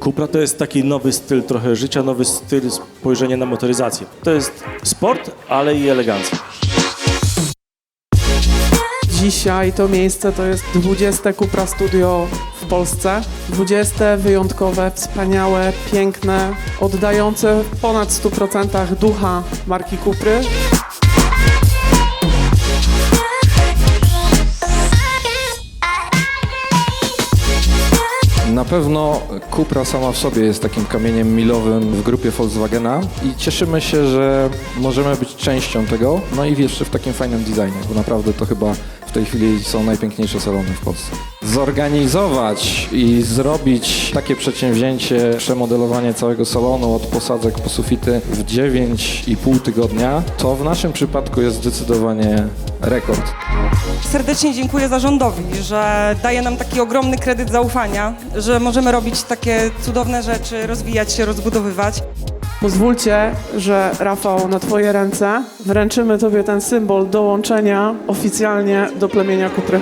Cupra to jest taki nowy styl trochę życia, nowy styl spojrzenia na motoryzację. To jest sport, ale i elegancja. Dzisiaj to miejsce to jest 20 Cupra Studio w Polsce. 20 wyjątkowe, wspaniałe, piękne, oddające w ponad 100% ducha marki Cupry. Na pewno Cupra sama w sobie jest takim kamieniem milowym w grupie Volkswagena i cieszymy się, że możemy być częścią tego, no i jeszcze w takim fajnym designie, bo naprawdę to chyba w tej chwili są najpiękniejsze salony w Polsce. Zorganizować i zrobić takie przedsięwzięcie, przemodelowanie całego salonu od posadzek po sufity w 9,5 tygodnia, to w naszym przypadku jest zdecydowanie rekord. Serdecznie dziękuję zarządowi, że daje nam taki ogromny kredyt zaufania, że możemy robić takie cudowne rzeczy, rozwijać się, rozbudowywać. Pozwólcie, że Rafał, na Twoje ręce wręczymy Tobie ten symbol dołączenia oficjalnie do plemienia Kupry.